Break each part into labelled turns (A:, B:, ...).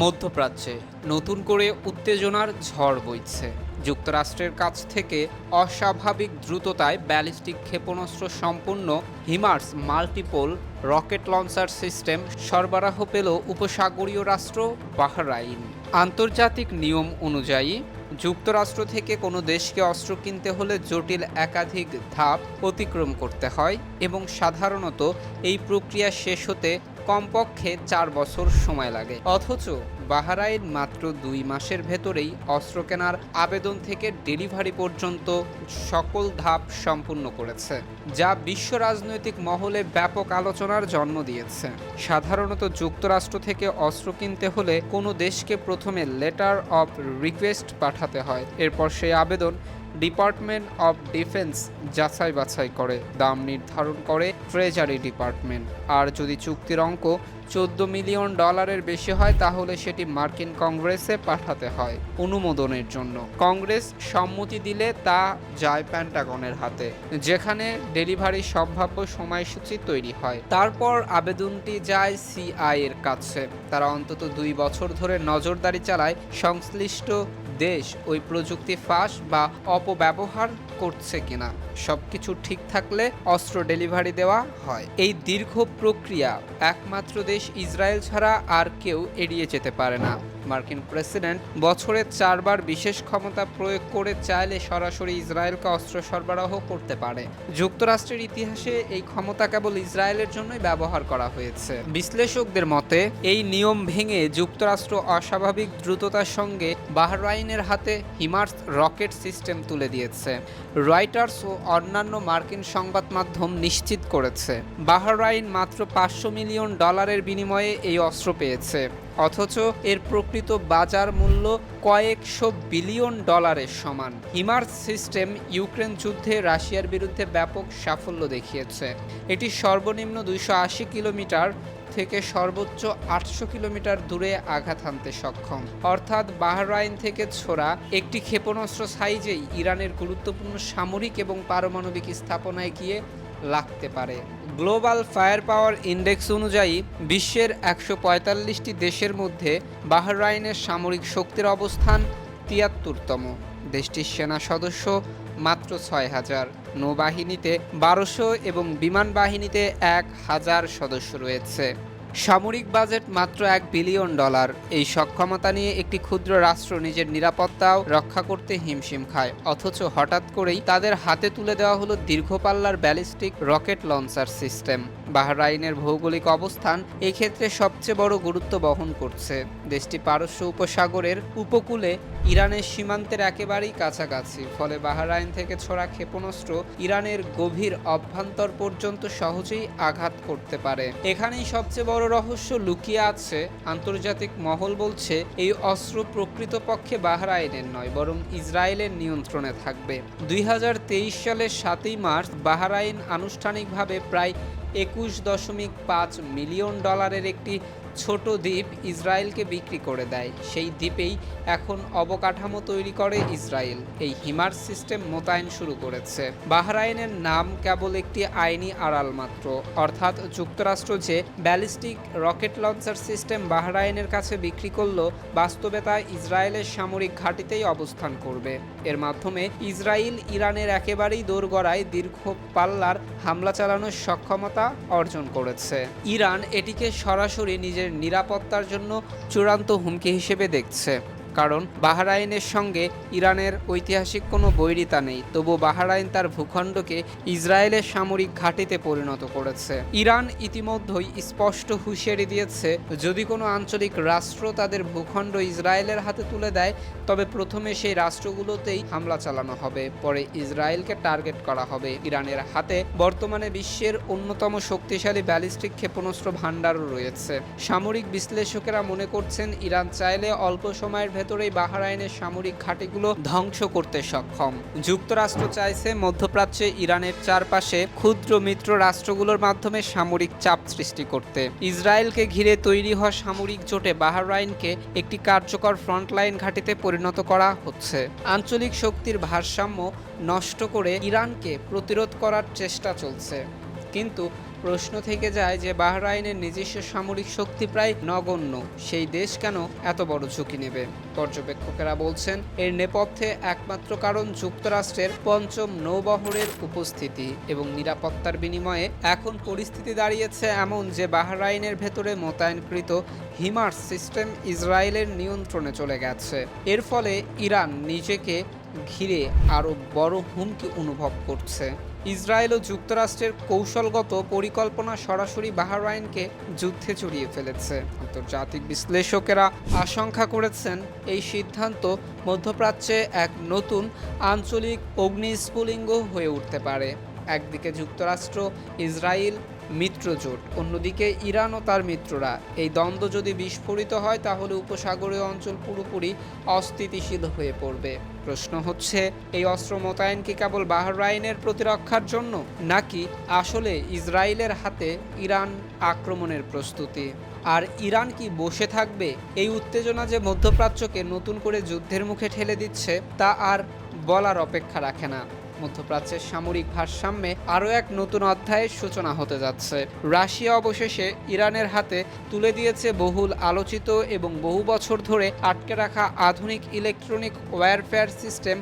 A: মধ্যপ্রাচ্যে নতুন করে উত্তেজনার ঝড় বইছে। যুক্তরাষ্ট্রের কাছ থেকে অস্বাভাবিক দ্রুততায় ব্যালিস্টিক ক্ষেপণাস্ত্র সম্পূর্ণ HIMARS multiple rocket launcher system সরবরাহ পেল উপসাগরীয় রাষ্ট্র বাহরাইন। আন্তর্জাতিক নিয়ম অনুযায়ী, যুক্তরাষ্ট্র থেকে কোনো দেশকে অস্ত্র কিনতে হলে জটিল একাধিক ধাপ অতিক্রম করতে হয় এবং সাধারণত এই প্রক্রিয়া শেষ হতে কমপক্ষে চার বছর সময় লাগে। অথচ বাহারাইন মাত্র দুই মাসের ভেতরেই অস্ত্র কেনার আবেদন থেকে ডেলিভারি পর্যন্ত সকল ধাপ সম্পূর্ণ করেছে, যা বিশ্ব রাজনৈতিক মহলে ব্যাপক আলোচনার জন্ম দিয়েছে। সাধারণত যুক্তরাষ্ট্র থেকে অস্ত্র কিনতে হলে কোনো দেশকে প্রথমে লেটার অফ রিকোয়েস্ট পাঠাতে হয়, এরপর সেই আবেদন ডিপার্টমেন্ট অফ ডিফেন্স যাচাই বাছাই করে, দাম নির্ধারণ করে ট্রেজারি ডিপার্টমেন্ট। আর যদি চুক্তির অঙ্ক চোদ্দ মিলিয়ন ডলারের বেশি হয়, তাহলে সেটি মার্কিন কংগ্রেসে পাঠাতে হয় অনুমোদনের জন্য। কংগ্রেস সম্মতি দিলে তা যায় প্যান্টাগনের হাতে, যেখানে ডেলিভারি সম্ভাব্য সময়সূচি তৈরি হয়। তারপর আবেদনটি যায় সিআই এর কাছে। তারা অন্তত দুই বছর ধরে নজরদারি চালায় সংশ্লিষ্ট দেশ ওই প্রযুক্তি ফাঁস বা অপব্যবহার করছে কিনা। সবকিছু ঠিক থাকলে অস্ত্র ডেলিভারি দেওয়া হয়। এই দীর্ঘ প্রক্রিয়া। একমাত্র দেশ ইসরায়েল ছাড়া আর কেউ এড়িয়ে যেতে পারে না। মার্কিন প্রেসিডেন্ট বছরে চারবার বিশেষ ক্ষমতা প্রয়োগ করে চাইলে সরাসরি ইসরায়েলকে অস্ত্র সরবরাহ করতে পারে। যুক্তরাষ্ট্রের ইতিহাসে এই ক্ষমতা কেবল ইসরায়েলের জন্যই ব্যবহার করা হয়েছে। বিশ্লেষকদের মতে, এই নিয়ম ভেঙে যুক্তরাষ্ট্র অস্বাভাবিক দ্রুততার সঙ্গে বাহরাইনের হাতে হিমার্স রকেট সিস্টেম তুলে দিয়েছে। রয়টার্স ও অন্যান্য মার্কিন সংবাদ মাধ্যম নিশ্চিত করেছে। বাহরাইন মাত্র পাঁচশো মিলিয়ন ডলারের বিনিময়ে এই অস্ত্র পেয়েছে। অথচ এর প্রকৃত বাজার মূল্য কয়েকশো বিলিয়ন ডলারের সমান। হিমার্স সিস্টেম ইউক্রেন যুদ্ধে রাশিয়ার বিরুদ্ধে ব্যাপক সাফল্য দেখিয়েছে। এটি সর্বনিম্ন দুইশো আশি কিলোমিটার থেকে সর্বোচ্চ আটশো কিলোমিটার দূরে আঘাত হানতে সক্ষম। অর্থাৎ বাহরাইন থেকে ছোড়া একটি ক্ষেপণাস্ত্র সাইজেই ইরানের গুরুত্বপূর্ণ সামরিক এবং পারমাণবিক স্থাপনায় গিয়ে লাগতে পারে। গ্লোবাল ফায়ার পাওয়ার ইন্ডেক্স অনুযায়ী, বিশ্বের একশো পঁয়তাল্লিশটি দেশের মধ্যে বাহরাইনের সামরিক শক্তির অবস্থান তিয়াত্তরতম। দেশটির সেনা সদস্য মাত্র ছয় হাজার। নৌবাহিনীতে বারোশো এবং বিমান বাহিনীতে এক হাজার সদস্য রয়েছে। সামরিক বাজেট মাত্র এক বিলিয়ন ডলার। এই সক্ষমতা নিয়ে একটি ক্ষুদ্র রাষ্ট্র নিজের নিরাপত্তাও রক্ষা করতে হিমশিম খায়। অথচ হঠাৎ করেই তাদের হাতে তুলে দেওয়া হলো দীর্ঘপাল্লার ব্যালিস্টিক রকেট লঞ্চার সিস্টেম। বাহরাইনের ভৌগোলিক অবস্থান এক্ষেত্রে সবচেয়ে বড় গুরুত্ব বহন করছে। দেশটি পারস্য উপসাগরের উপকূলে ইরানের সীমান্তের একেবারেই কাছাকাছি, ফলে বাহরাইন থেকে ছোড়া ক্ষেপণাস্ত্র ইরানের গভীর অভ্যন্তর পর্যন্ত সহজেই আঘাত করতে পারে। এখানেই সবচেয়ে বড় রহস্য লুকিয়ে আছে। আন্তর্জাতিক মহল বলছে, এই অস্ত্র প্রকৃতপক্ষে বাহরাইনের নয়, বরং ইসরায়েলের নিয়ন্ত্রণে থাকবে। দুই হাজার তেইশ সালের সাতই মার্চ বাহরাইন আনুষ্ঠানিকভাবে প্রায় একুশ দশমিক পাঁচ মিলিয়ন ডলারের একটি ছোট দ্বীপ ইসরায়েলকে বিক্রি করে দেয়। সেই দ্বীপেই এখন অবকাঠামো তৈরি করে ইসরায়েল। এই হিমার সিস্টেম মোতায়েন শুরু করেছে। বাহরাইনের নাম কেবল একটি আইনি আড়াল মাত্র। অর্থাৎ যুক্তরাষ্ট্র যে ব্যালিস্টিক রকেট লঞ্চার সিস্টেম বাহরাইনের কাছে বিক্রি করল, বাস্তবে তা ইসরায়েলের সামরিক ঘাঁটিতেই অবস্থান করবে। এর মাধ্যমে ইসরায়েল ইরানের একেবারেই দোরগড়ায় দীর্ঘ পাল্লার হামলা চালানোর সক্ষমতা অর্জন করেছে। ইরান এটিকে সরাসরি নিজের নিরাপত্তার জন্য চূড়ান্ত হুমকি হিসেবে দেখছে। কারণ বাহরাইনের সঙ্গে ইরানের ঐতিহাসিক কোনো বৈরিতা নেই। তবু বাহরাইন তার ভূখণ্ডকে ইসরায়েলের সামরিক ঘাঁটিতে পরিণত করেছে। ইরান ইতিমধ্যেই স্পষ্ট হুঁশিয়ারি দিয়েছে, যদি কোনো আঞ্চলিক রাষ্ট্র তাদের ভূখণ্ড ইসরায়েলের হাতে তুলে দেয়, তবে প্রথমে সেই রাষ্ট্রগুলোতেই হামলা চালানো হবে। পরে ইসরায়েলকে টার্গেট করা হবে। ইরানের হাতে বর্তমানে বিশ্বের অন্যতম শক্তিশালী ব্যালিস্টিক ক্ষেপণাস্ত্র ভাণ্ডারও রয়েছে। সামরিক বিশ্লেষকেরা মনে করছেন, ইরান চাইলে অল্প সময়ের ভেতরেই বাহরাইনের সামরিক ঘাঁটিগুলো ধ্বংস করতে সক্ষম। যুক্তরাষ্ট্র চাইছে মধ্যপ্রাচ্যে ইরানের চারপাশে ক্ষুদ্র মিত্র রাষ্ট্রগুলোর মাধ্যমে সামরিক চাপ সৃষ্টি করতে। ইসরায়েলকে ঘিরে তৈরি হওয়া সামরিক জোটে বাহরাইনকে একটি কার্যকর ফ্রন্টলাইন ঘাঁটিতে পরিণত করা হচ্ছে। আঞ্চলিক শক্তির ভারসাম্য নষ্ট করে ইরানকে প্রতিরোধ করার চেষ্টা চলছে। কিন্তু প্রশ্ন থেকে যায় যে বাহরাইনের নিজস্ব সামরিক শক্তি প্রায় নগণ্য। সেই দেশ কেন এত বড় ঝুঁকি নেবে? পর্যবেক্ষকেরা বলছেন, এর নেপথ্যে একমাত্র কারণ যুক্তরাষ্ট্রের পঞ্চম নৌবহরের উপস্থিতি এবং নিরাপত্তার বিনিময়ে এখন পরিস্থিতি দাঁড়িয়েছে এমন যে বাহরাইনের ভেতরে মোতায়েনকৃত হিমার সিস্টেম ইসরায়েলের নিয়ন্ত্রণে চলে গেছে। এর ফলে ইরান নিজেকে ঘিরে আরও বড় হুমকি অনুভব করছে। ইসরায়েল ও যুক্তরাষ্ট্রের কৌশলগত পরিকল্পনা সরাসরি বাহরাইনকে যুদ্ধে জড়িয়ে ফেলেছে। আন্তর্জাতিক বিশ্লেষকেরা আশঙ্কা করেছেন এই সিদ্ধান্ত মধ্যপ্রাচ্যে এক নতুন আঞ্চলিক অগ্নিস্ফুলিঙ্গ হয়ে উঠতে পারে। একদিকে যুক্তরাষ্ট্র, ইসরায়েল মিত্রজোট। অন্যদিকে ইরান ও তার মিত্ররা। এই দ্বন্দ্ব যদি বিস্ফোরিত হয়, তাহলে উপসাগরীয় অঞ্চল পুরোপুরি অস্থিতিশীল হয়ে পড়বে। প্রশ্ন হচ্ছে, এই অস্ত্র মোতায়েন কি কেবল বাহরাইনের প্রতিরক্ষার জন্য, নাকি আসলে ইসরায়েলের হাতে ইরান আক্রমণের প্রস্তুতি? আর ইরান কি বসে থাকবে? এই উত্তেজনা যে মধ্যপ্রাচ্যকে নতুন করে যুদ্ধের মুখে ঠেলে দিচ্ছে, তা আর বলার অপেক্ষা রাখে না। মধ্যপ্রাচ্যের সামরিক ভারসাম্যে আরও এক নতুন অধ্যায়ের সূচনা হতে যাচ্ছে। রাশিয়া অবশেষে ইরানের হাতে তুলে দিয়েছে বহুল আলোচিত এবং বহু বছর ধরে আটকে রাখা আধুনিক electronic warfare system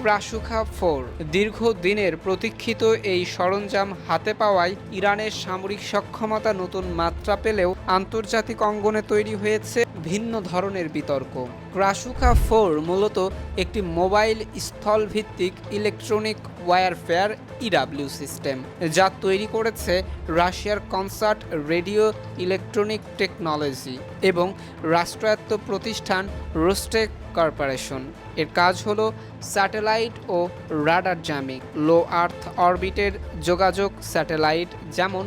A: Krasukha four. দীর্ঘ দিনের প্রতীক্ষিত এই সরঞ্জাম হাতে পাওয়ায় ইরানের সামরিক সক্ষমতা নতুন মাত্রা পেলেও আন্তর্জাতিক অঙ্গনে তৈরি হয়েছে ভিন্ন ধরনের বিতর্ক। ক্রাসুখা ফোর মূলত একটি মোবাইল স্থলভিত্তিক ইলেকট্রনিক ওয়্যারফেয়ার ইডাব্লিউ সিস্টেম, যা তৈরি করেছে রাশিয়ার কনসার্ট রেডিও ইলেকট্রনিক টেকনোলজি এবং রাষ্ট্রায়ত্ত প্রতিষ্ঠান রোস্টেক কর্পোরেশন। এর কাজ হল স্যাটেলাইট ও রাডার জামিং, লো আর্থ অরবিটের যোগাযোগ স্যাটেলাইট যেমন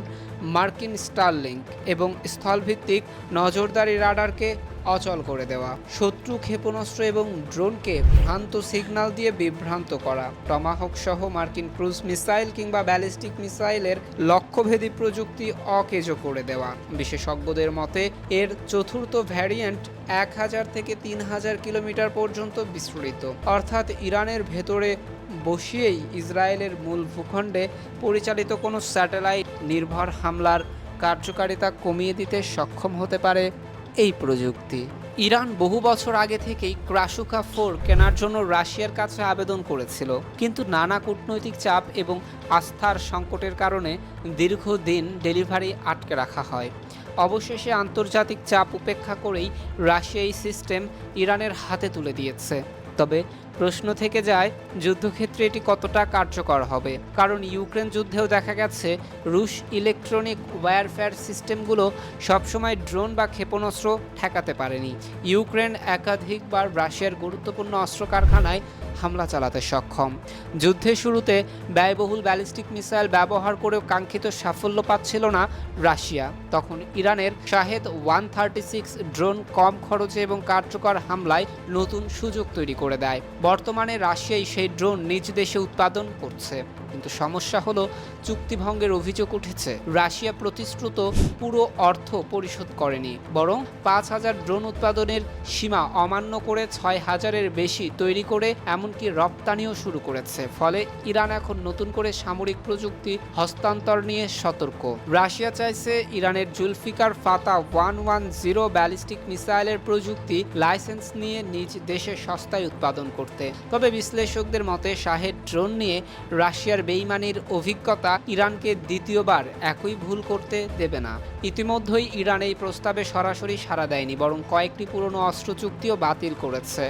A: মার্কিন স্টারলিংক এবং স্থলভিত্তিক নজরদারি রাডারকে অচল করে দেওয়া। শত্রু ক্ষেপণাস্ত্র এবং ড্রোনকে ভ্রান্ত সিগন্যাল দিয়ে বিভ্রান্ত করা। টমাহক সহ মার্কিন ক্রুজ মিসাইল কিংবা ব্যালিস্টিক মিসাইলের লক্ষ্যভেদী প্রযুক্তি অকেজো করে দেওয়া। বিশেষজ্ঞদের মতে, এর চতুর্থ ভ্যারিয়েন্ট এক হাজার থেকে তিন হাজার কিলোমিটার পর্যন্ত বিস্তৃত। অর্থাৎ ইরানের ভেতরে বসিয়েই ইসরায়েলের মূল ভূখণ্ডে পরিচালিত কোনো স্যাটেলাইট নির্ভর হামলার কার্যকারিতা কমিয়ে দিতে সক্ষম হতে পারে এই প্রযুক্তি। ইরান বহু বছর আগে থেকেই ক্রাসুকা ফোর কেনার জন্য রাশিয়ার কাছে আবেদন করেছিল। কিন্তু নানা কূটনৈতিক চাপ এবং আস্থার সংকটের কারণে দীর্ঘদিন ডেলিভারি আটকে রাখা হয়। অবশেষে আন্তর্জাতিক চাপ উপেক্ষা করেই রাশিয়া এই সিস্টেম ইরানের হাতে তুলে দিয়েছে। তবে প্রশ্ন থেকে যায়, যুদ্ধক্ষেত্রে এটি কতটা কার্যকর হবে? কারণ ইউক্রেন যুদ্ধেও দেখা গেছে, রুশ ইলেকট্রনিক ওয়ারফেয়ার সিস্টেমগুলো সবসময় ড্রোন বা ক্ষেপণাস্ত্র ঠেকাতে পারেনি। ইউক্রেন একাধিকবার রাশিয়ার গুরুত্বপূর্ণ অস্ত্র কারখানায় হামলা চালাতে সক্ষম। যুদ্ধের শুরুতে ব্যয়বহুল ব্যালিস্টিক মিসাইল ব্যবহার করেও কাঙ্ক্ষিত সাফল্য পাচ্ছিল না রাশিয়া। তখন ইরানের Shahed one thirty six drone কম খরচে এবং কার্যকর হামলায় নতুন সুযোগ তৈরি করে দেয়। বর্তমানে রাশিয়াই সেই ড্রোন নিজ দেশে উৎপাদন করছে। কিন্তু সমস্যা হলো চুক্তিভঙ্গের অভিযোগ উঠেছে। রাশিয়া প্রতিশ্রুত পুরো অর্থ পরিশোধ করেনি, বরং পাঁচ হাজার ড্রোন উৎপাদনের সীমা অমান্য করে ছয় হাজারের বেশি তৈরি করে এমনকি রপ্তানিও শুরু করেছে। ফলে ইরান এখন নতুন করে সামরিক প্রযুক্তি হস্তান্তর নিয়ে সতর্ক। রাশিয়া চাইছে ইরানের জুলফিকার ফাতা ওয়ান ওয়ান জিরো ব্যালিস্টিক মিসাইলের প্রযুক্তি লাইসেন্স নিয়ে নিজ দেশে সস্তায় উৎপাদন করতে। তবে বিশ্লেষকদের মতে শাহেদ ড্রোন নিয়ে রাশিয়ার বেইমানির অভিজ্ঞতা ইরানকে দ্বিতীয়বার একই ভুল করতে দেবে না। ইতিমধ্যেই ইরান এই প্রস্তাবে সরাসরি সাড়া দেয়নি, বরং কয়েকটি পুরনো অস্ত্র চুক্তিও বাতিল করেছে।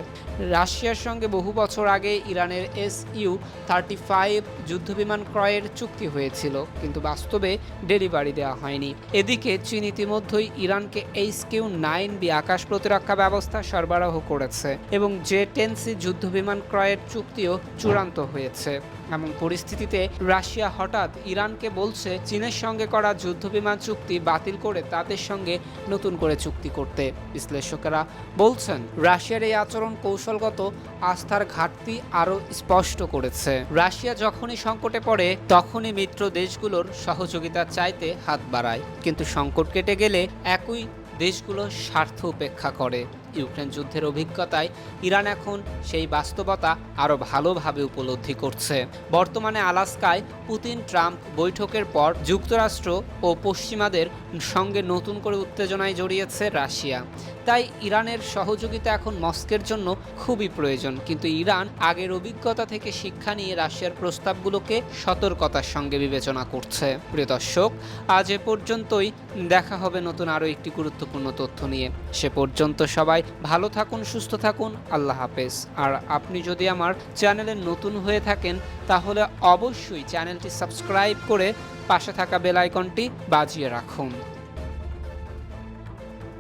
A: রাশিয়ার সঙ্গে বহু বছর আগে ইরানের এস ইউ থার্টি ফাইভ যুদ্ধবিমান ক্রয়ের চুক্তি হয়েছিল, কিন্তু বাস্তবে ডেলিভারি দেওয়া হয়নি। এদিকে চীন ইতিমধ্যেই ইরানকে এইচ কিউ নাইন বি আকাশ প্রতিরক্ষা ব্যবস্থা সরবরাহ করেছে এবং জে টেন সি যুদ্ধবিমান ক্রয়ের চুক্তিও চূড়ান্ত হয়েছে। এমন পরিস্থিতিতে রাশিয়া হঠাৎ ইরানকে বলছে চীনের সঙ্গে করা যুদ্ধবিমান চুক্তি বাতিল করে তাদের সঙ্গে নতুন করে চুক্তি করতে। বিশ্লেষকেরা বলছেন, রাশিয়ার এই আচরণ কৌশলগত, আস্থার ঘাটতি আরও স্পষ্ট করেছে। রাশিয়া যখনই সংকটে পড়ে, তখনই মিত্র দেশগুলোর সহযোগিতা চাইতে হাত বাড়ায়। কিন্তু সংকট কেটে গেলে একই দেশগুলো স্বার্থ উপেক্ষা করে। ইউক্রেন যুদ্ধের অভিজ্ঞতায় ইরান এখন সেই বাস্তবতা আরও ভালোভাবে উপলব্ধি করছে। বর্তমানে আলাস্কায় পুতিন ট্রাম্প বৈঠকের পর যুক্তরাষ্ট্র ও পশ্চিমাদের সঙ্গে নতুন করে উত্তেজনায় জড়িয়েছে রাশিয়া। তাই ইরানের সহযোগিতা এখন মস্কের জন্য খুবই প্রয়োজন। কিন্তু ইরান আগের অভিজ্ঞতা থেকে শিক্ষা নিয়ে রাশিয়ার প্রস্তাবগুলোকে সতর্কতার সঙ্গে বিবেচনা করছে। প্রিয় দর্শক, আজ এ পর্যন্তই। দেখা হবে নতুন আরও একটি গুরুত্বপূর্ণ তথ্য নিয়ে। সে পর্যন্ত সবাই ভালো থাকুন, সুস্থ থাকুন। আল্লাহ হাফেজ। আর আপনি যদি আমার চ্যানেলে নতুন হয়ে থাকেন, তাহলে অবশ্যই চ্যানেলটি সাবস্ক্রাইব করে পাশে থাকা বেল আইকনটি বাজিয়ে রাখুন।